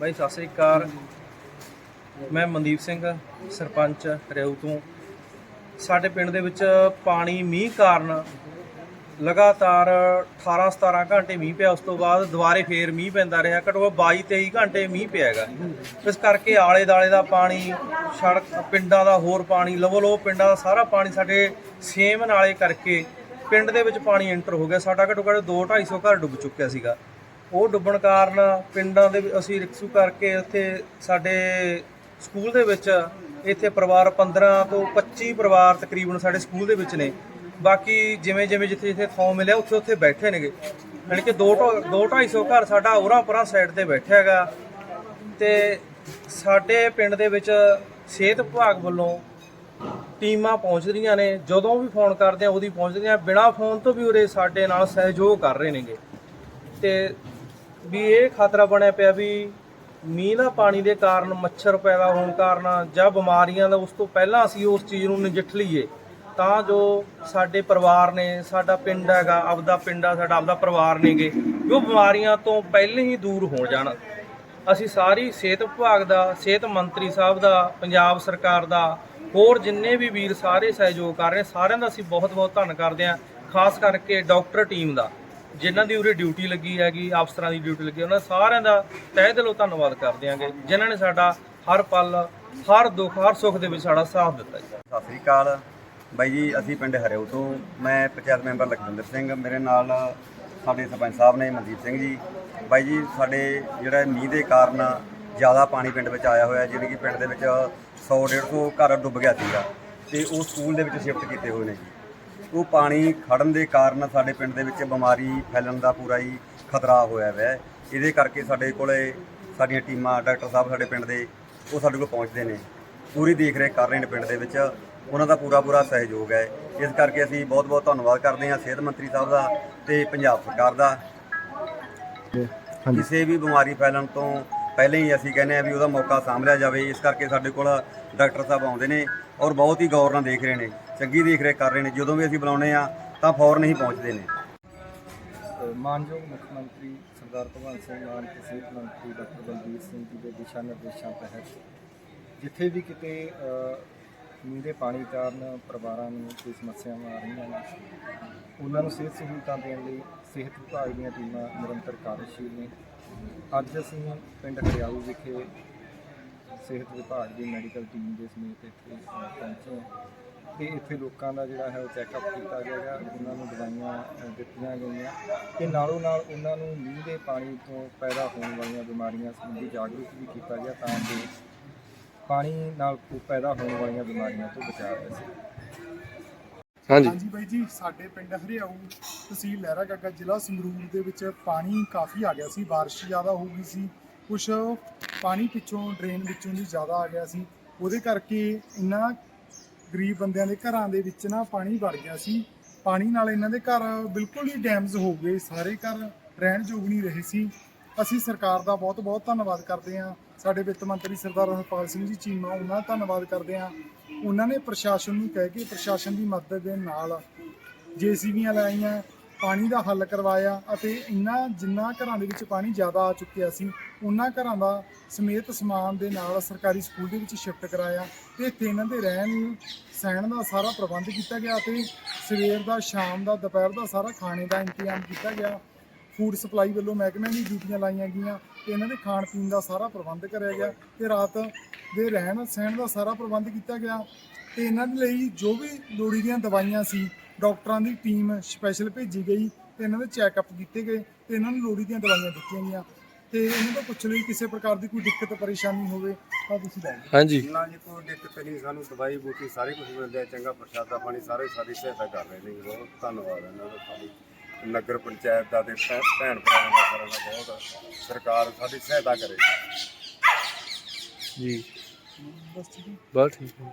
ਬਾਈ, ਸਤਿ ਸ੍ਰੀ ਅਕਾਲ। ਮੈਂ ਮਨਦੀਪ ਸਿੰਘ, ਸਰਪੰਚ ਰਿਉ ਤੋਂ। ਸਾਡੇ ਪਿੰਡ ਦੇ ਵਿੱਚ ਪਾਣੀ ਮੀਂਹ ਕਾਰਨ ਲਗਾਤਾਰ 18 17 ਘੰਟੇ ਮੀਂਹ ਪਿਆ। ਉਸ ਤੋਂ ਬਾਅਦ ਦੁਬਾਰੇ ਫੇਰ ਮੀਂਹ ਪੈਂਦਾ ਰਿਹਾ। ਘੱਟੋ ਘੱਟ 22 23 ਘੰਟੇ ਮੀਂਹ ਪਿਆ ਹੈਗਾ। ਇਸ ਕਰਕੇ ਆਲੇ ਦਾਲੇ ਦਾ ਪਾਣੀ, ਸੜਕ, ਪਿੰਡਾਂ ਦਾ ਹੋਰ ਪਾਣੀ ਲਵੋ ਲਵੋ ਪਿੰਡਾਂ ਦਾ ਸਾਰਾ ਪਾਣੀ ਸਾਡੇ ਸੇਮ ਨਾਲੇ ਕਰਕੇ ਪਿੰਡ ਦੇ ਵਿੱਚ ਪਾਣੀ ਐਂਟਰ ਹੋ ਗਿਆ। ਸਾਡਾ ਘੱਟੋ ਘੱਟ 2 250 ਘਰ ਡੁੱਬ ਚੁੱਕਿਆ ਸੀਗਾ। ਉਹ ਡੁੱਬਣ ਕਾਰਨ ਪਿੰਡਾਂ ਦੇ ਅਸੀਂ ਰਿਕਸ਼ੂ ਕਰਕੇ ਉੱਥੇ ਸਾਡੇ ਸਕੂਲ ਦੇ ਵਿੱਚ, ਇੱਥੇ ਪਰਿਵਾਰ 15 ਤੋਂ 25 ਪਰਿਵਾਰ ਤਕਰੀਬਨ ਸਾਡੇ ਸਕੂਲ ਦੇ ਵਿੱਚ ਨੇ। ਬਾਕੀ ਜਿਵੇਂ ਜਿਵੇਂ ਜਿੱਥੇ ਜਿੱਥੇ ਥਾਂ ਮਿਲਿਆ, ਉੱਥੇ ਉੱਥੇ ਬੈਠੇ ਨੇਗੇ। ਯਾਨੀ ਕਿ 2 2 250 ਘਰ ਸਾਡਾ ਉਰਾਂ ਪਰਾਂ ਸਾਈਡ ਤੇ ਬੈਠਿਆ ਹੈਗਾ। ਤੇ ਸਾਡੇ ਪਿੰਡ ਦੇ ਵਿੱਚ ਸਿਹਤ ਵਿਭਾਗ ਵੱਲੋਂ ਟੀਮਾਂ ਪਹੁੰਚ ਰਹੀਆਂ ਨੇ। ਜਦੋਂ ਵੀ ਫੋਨ ਕਰਦੇ ਆ, ਉਹਦੀ ਪਹੁੰਚਦੀਆਂ ਬਿਨਾਂ ਫੋਨ ਤੋਂ ਵੀ ਉਰੇ ਸਾਡੇ ਨਾਲ ਸਹਿਯੋਗ ਕਰ ਰਹੇ ਨੇਗੇ। ਤੇ ਵੀ ਇਹ ਖਤਰਾ ਬਣਿਆ ਪਿਆ ਵੀ ਮੀਂਹ ਦਾ ਪਾਣੀ ਦੇ ਕਾਰਨ ਮੱਛਰ ਪੈਦਾ ਹੋਣ ਕਾਰਨ ਜਾਂ ਬਿਮਾਰੀਆਂ ਦਾ ਉਸ ਤੋਂ ਪਹਿਲਾਂ ਅਸੀਂ ਉਸ ਚੀਜ਼ ਨੂੰ ਨਜਿੱਠ ਲਈਏ, ਤਾਂ ਜੋ ਸਾਡੇ ਪਰਿਵਾਰ ਨੇ, ਸਾਡਾ ਪਿੰਡ ਹੈਗਾ, ਆਪਦਾ ਪਿੰਡ ਆ, ਸਾਡਾ ਆਪਦਾ ਪਰਿਵਾਰ ਨੇਗੇ ਉਹ ਬਿਮਾਰੀਆਂ ਤੋਂ ਪਹਿਲਾਂ ਹੀ ਦੂਰ ਹੋ ਜਾਣ। ਅਸੀਂ ਸਾਰੀ ਸਿਹਤ ਵਿਭਾਗ ਦਾ, ਸਿਹਤ ਮੰਤਰੀ ਸਾਹਿਬ ਦਾ, ਪੰਜਾਬ ਸਰਕਾਰ ਦਾ, ਹੋਰ ਜਿੰਨੇ ਵੀ ਵੀਰ ਸਾਰੇ ਸਹਿਯੋਗ ਕਰ ਰਹੇ ਸਾਰਿਆਂ ਦਾ ਅਸੀਂ ਬਹੁਤ ਬਹੁਤ ਧੰਨ ਕਰਦੇ ਹਾਂ, ਖਾਸ ਕਰਕੇ ਡਾਕਟਰ ਟੀਮ ਦਾ। ਜਿਨ੍ਹਾਂ ਦੀ ਉਰੇ ਡਿਊਟੀ ਲੱਗੀ ਹੈਗੀ ਅਫਸਰਾਂ ਦੀ ਡਿਊਟੀ ਲੱਗੀ, ਉਹਨਾਂ ਸਾਰਿਆਂ ਦਾ ਤਹਿ ਦਿਲੋਂ ਧੰਨਵਾਦ ਕਰਦੇ ਹਾਂਗੇ ਜਿਨ੍ਹਾਂ ਨੇ ਸਾਡਾ ਹਰ ਪਲ, ਹਰ ਦੁੱਖ, ਹਰ ਸੁੱਖ ਦੇ ਵਿੱਚ ਸਾਡਾ ਸਾਥ ਦਿੱਤਾ ਜੀ। ਸਤਿ ਸ੍ਰੀ ਅਕਾਲ। ਬਾਈ ਜੀ, ਅਸੀਂ ਪਿੰਡ ਹਰਿਓ ਤੋਂ। ਮੈਂ ਪੰਚਾਇਤ ਮੈਂਬਰ ਲਖਵਿੰਦਰ ਸਿੰਘ, ਮੇਰੇ ਨਾਲ ਸਾਡੇ ਸਰਪੰਚ ਸਾਹਿਬ ਨੇ ਮਨਦੀਪ ਸਿੰਘ ਜੀ। ਬਾਈ ਜੀ, ਸਾਡੇ ਜਿਹੜਾ ਮੀਂਹ ਦੇ ਕਾਰਨ ਜ਼ਿਆਦਾ ਪਾਣੀ ਪਿੰਡ ਵਿੱਚ ਆਇਆ ਹੋਇਆ ਜਿਵੇਂ ਕਿ ਪਿੰਡ ਦੇ ਵਿੱਚ 100 150 ਘਰ ਡੁੱਬ ਗਿਆ ਸੀਗਾ ਤੇ ਉਹ ਸਕੂਲ ਦੇ ਵਿੱਚ ਸ਼ਿਫਟ ਕੀਤੇ ਹੋਏ ਨੇ ਜੀ। ਉਹ ਪਾਣੀ ਖੜਨ ਦੇ ਕਾਰਨ ਸਾਡੇ ਪਿੰਡ ਦੇ ਵਿੱਚ ਬਿਮਾਰੀ ਫੈਲਣ ਦਾ ਪੂਰਾ ਹੀ ਖਤਰਾ ਹੋਇਆ ਹੋਇਆ ਹੈ ਇਹਦੇ ਕਰਕੇ ਸਾਡੇ ਕੋਲੇ ਸਾਡੀਆਂ ਟੀਮਾਂ ਡਾਕਟਰ ਸਾਹਿਬ ਸਾਡੇ ਪਿੰਡ ਦੇ ਉਹ ਸਾਡੇ ਕੋਲ ਪਹੁੰਚਦੇ ਨੇ। ਪੂਰੀ ਦੇਖ ਰੇਖ ਕਰ ਰਹੇ ਨੇ ਪਿੰਡ ਦੇ ਵਿੱਚ। ਉਹਨਾਂ ਦਾ ਪੂਰਾ ਪੂਰਾ ਸਹਿਯੋਗ ਹੈ। ਇਸ ਕਰਕੇ ਅਸੀਂ ਬਹੁਤ ਬਹੁਤ ਧੰਨਵਾਦ ਕਰਦੇ ਹਾਂ ਸਿਹਤ ਮੰਤਰੀ ਸਾਹਿਬ ਦਾ ਤੇ ਪੰਜਾਬ ਸਰਕਾਰ ਦਾ। ਕਿਸੇ ਵੀ ਬਿਮਾਰੀ ਫੈਲਣ ਤੋਂ ਪਹਿਲਾਂ ਹੀ ਅਸੀਂ ਕਹਿੰਦੇ ਆ ਵੀ ਉਹਦਾ ਮੌਕਾ ਸਾਂਭ ਲਿਆ ਜਾਵੇ ਇਸ ਕਰਕੇ ਸਾਡੇ ਕੋਲ ਡਾਕਟਰ ਸਾਹਿਬ ਆਉਂਦੇ ਨੇ ਔਰ ਬਹੁਤ ਹੀ ਗੌਰ ਨਾਲ ਦੇਖ ਰਹੇ ਨੇ ਚੰਗੀ ਦੇਖ ਰੇਖ ਕਰ ਰਹੇ ਨੇ ਜਦੋਂ ਵੀ ਅਸੀਂ ਬੁਲਾਉਂਦੇ ਆ ਤਾਂ ਫੌਰਨ ਹੀ ਪਹੁੰਚਦੇ ਨੇ। ਮਾਨਯੋਗ ਮੁੱਖ ਮੰਤਰੀ ਸਰਦਾਰ ਭਗਵੰਤ ਸਿੰਘ ਮਾਨ ਤੇ ਸਿਹਤ ਮੰਤਰੀ ਡਾਕਟਰ ਬਲਬੀਰ ਸਿੰਘ ਜੀ ਦੇ ਦਿਸ਼ਾ ਨਿਰਦੇਸ਼ਾਂ ਤਹਿਤ ਜਿੱਥੇ ਵੀ ਕਿਤੇ ਅ, ਮੀਂਹ ਦੇ ਪਾਣੀ ਕਾਰਨ ਪਰਿਵਾਰਾਂ ਨੂੰ ਕੋਈ ਸਮੱਸਿਆਵਾਂ ਆ ਰਹੀਆਂ ਨੇ ਉਹਨਾਂ ਨੂੰ ਸਿਹਤ ਸਹੂਲਤਾਂ ਦੇਣ ਲਈ ਸਿਹਤ ਵਿਭਾਗ ਦੀਆਂ ਟੀਮਾਂ ਨਿਰੰਤਰ ਕਾਰਜਸ਼ੀਲ ਨੇ। ਅੱਜ ਅਸੀਂ ਪਿੰਡ ਹਰਿਆਊ ਵਿਖੇ ਸਿਹਤ ਵਿਭਾਗ ਦੀ ਮੈਡੀਕਲ ਟੀਮ ਦੇ ਸਮੇਤ ਇੱਥੇ ਅ, ਪਹੁੰਚੇ ਹਾਂ। ਤੇ ਇੱਥੇ ਲੋਕਾਂ ਦਾ ਜਿਹੜਾ ਹੈ ਉਹ ਚੈੱਕਅਪ ਕੀਤਾ ਜਾਏਗਾ ਉਹਨਾਂ ਨੂੰ ਦਵਾਈਆਂ ਅ, ਦਿੱਤੀਆਂ ਗਈਆਂ। ਤੇ ਨਾਲੋਂ ਨਾਲ ਉਹਨਾਂ ਨੂੰ ਮੀਂਹ ਦੇ ਪਾਣੀ ਤੋਂ ਪੈਦਾ ਹੋਣ ਵਾਲੀਆਂ ਬਿਮਾਰੀਆਂ ਸੰਬੰਧੀ ਜਾਗਰੂਕ ਵੀ ਕੀਤਾ ਗਿਆ ਤਾਂ ਕਿ ਪਾਣੀ ਨਾਲ ਪੈਦਾ ਹੋਣ ਵਾਲੀਆਂ ਬਿਮਾਰੀਆਂ ਤੋਂ ਬਚਾਅ ਜਾ ਸਕੇ। ਹਾਂਜੀ। ਬਾਈ ਜੀ, ਸਾਡੇ ਪਿੰਡ ਹਰਿਆਊ ਤਹਿਸੀਲ ਲਹਿਰਾ ਗਾਗਾ ਜ਼ਿਲ੍ਹਾ ਸੰਗਰੂਰ ਦੇ ਵਿੱਚ ਪਾਣੀ ਕਾਫੀ ਆ ਗਿਆ ਸੀ, ਬਾਰਿਸ਼ ਜ਼ਿਆਦਾ ਹੋ ਗਈ ਸੀ ਕੁਝ ਪਾਣੀ ਪਿੱਛੋਂ, ਡਰੇਨ ਵਿੱਚੋਂ ਦੀ ਜ਼ਿਆਦਾ ਆ ਗਿਆ ਸੀ, ਉਹਦੇ ਕਰਕੇ ਇਹਨਾਂ ਗਰੀਬ ਬੰਦਿਆਂ ਦੇ ਘਰਾਂ ਦੇ ਵਿੱਚ ਨਾ ਪਾਣੀ ਵੜ ਗਿਆ ਸੀ, ਪਾਣੀ ਨਾਲ ਇਹਨਾਂ ਦੇ ਘਰ ਬਿਲਕੁਲ ਹੀ ਡੈਮੇਜ ਹੋ ਗਏ, ਸਾਰੇ ਘਰ ਰਹਿਣ ਯੋਗ ਨਹੀਂ ਰਹੇ ਸੀ, ਅਸੀਂ ਸਰਕਾਰ ਦਾ ਬਹੁਤ ਬਹੁਤ ਧੰਨਵਾਦ ਕਰਦੇ ਹਾਂ ਸਾਡੇ ਵਿੱਤ ਮੰਤਰੀ ਸਰਦਾਰ ਹਰਪਾਲ ਸਿੰਘ ਜੀ ਚੀਮਾ, ਉਹਨਾਂ ਦਾ ਧੰਨਵਾਦ ਕਰਦੇ ਹਾਂ। ਉਹਨਾਂ ਨੇ ਪ੍ਰਸ਼ਾਸਨ ਨੂੰ ਕਹਿ ਕੇ ਪ੍ਰਸ਼ਾਸਨ ਦੀ ਮਦਦ ਦੇ ਨਾਲ ਜੀਸੀਬੀਆਂ ਲਾਈਆਂ, ਪਾਣੀ ਦਾ ਹੱਲ ਕਰਵਾਇਆ ਅਤੇ ਇਨ੍ਹਾਂ ਜਿੰਨਾ ਘਰਾਂ ਦੇ ਵਿੱਚ ਪਾਣੀ ਜ਼ਿਆਦਾ ਆ ਚੁੱਕਿਆ ਸੀ, ਉਹਨਾਂ ਘਰਾਂ ਦਾ ਸਮੇਤ ਸਮਾਨ ਦੇ ਨਾਲ ਸਰਕਾਰੀ ਸਕੂਲ ਦੇ ਵਿੱਚ ਸ਼ਿਫਟ ਕਰਾਇਆ। ਤੇ ਇੱਥੇ ਇਹਨਾਂ ਦੇ ਰਹਿਣ, ਸਹਿਣ ਦਾ ਸਾਰਾ ਪ੍ਰਬੰਧ ਕੀਤਾ ਗਿਆ ਤੇ ਸਵੇਰ ਦਾ, ਸ਼ਾਮ ਦਾ, ਦੁਪਹਿਰ ਦਾ ਸਾਰਾ ਖਾਣੇ ਦਾ ਇੰਤਜ਼ਾਮ ਕੀਤਾ ਗਿਆ। ਫੂਡ ਸਪਲਾਈ ਵੱਲੋਂ ਮਹਿਕਮੇ ਦੀ ਡਿਊਟੀਆਂ ਲਾਈਆਂ ਗਈਆਂ। ਤੇ ਇਹਨਾਂ ਦੇ ਖਾਣ ਪੀਣ ਦਾ ਸਾਰਾ ਪ੍ਰਬੰਧ ਕਰਿਆ ਗਿਆ ਤੇ ਰਾਤ ਦੇ ਰਹਿਣ ਸਹਿਣ ਦਾ ਸਾਰਾ ਪ੍ਰਬੰਧ ਕੀਤਾ ਗਿਆ ਤੇ ਇਹਨਾਂ ਦੇ ਲਈ ਜੋ ਵੀ ਲੋੜੀ ਦੀਆਂ ਦਵਾਈਆਂ ਸੀ ਡਾਕਟਰਾਂ ਦੀ ਟੀਮ ਸਪੈਸ਼ਲ ਭੇਜੀ ਗਈ ਤੇ ਇਹਨਾਂ ਦੇ ਚੈੱਕਅਪ ਕੀਤੇ ਗਏ ਤੇ ਇਹਨਾਂ ਨੂੰ ਲੋੜੀ ਦੀਆਂ ਦਵਾਈਆਂ ਦਿੱਤੀਆਂ ਗਈਆਂ ਤੇ ਇਹਨਾਂ ਤੋਂ ਪੁੱਛ ਲਈ ਕਿਸੇ ਪ੍ਰਕਾਰ ਦੀ ਕੋਈ ਦਿੱਕਤ ਪਰੇਸ਼ਾਨੀ ਹੋਵੇ ਤਾਂ ਤੁਸੀਂ ਦੱਸੋ ਹਾਂਜੀ। ਨਾ ਜੀ ਕੋਈ ਦਿੱਕਤ ਨਹੀਂ ਸਾਨੂੰ ਦਵਾਈ ਬੂਟੀ ਸਾਰੀ ਕੁਝ ਮਿਲ ਰਿਹਾ ਚੰਗਾ ਪ੍ਰਸ਼ਾਦਾ ਪਾਣੀ ਸਾਰੇ ਸਾਡੀ ਸਹਾਇਤਾ ਕਰ ਰਹੇ ਨੇ ਜੀ, ਬਹੁਤ ਧੰਨਵਾਦ ਇਹਨਾਂ ਦਾ। ਸਾਡੀ ਨਗਰ ਪੰਚਾਇਤ ਦਾ ਤੇ ਭੈ- ਭੈਣ ਭਰਾਵਾਂ ਦਾ ਸਾਰਿਆਂ ਦਾ ਬਹੁਤ ਸਰਕਾਰ ਸਾਡੀ ਸਹਾਇਤਾ ਕਰੇ। ਜੀ। ਬਸ ਠੀਕ। ਹੈ ਬਸ ਠੀਕ ਹੈ।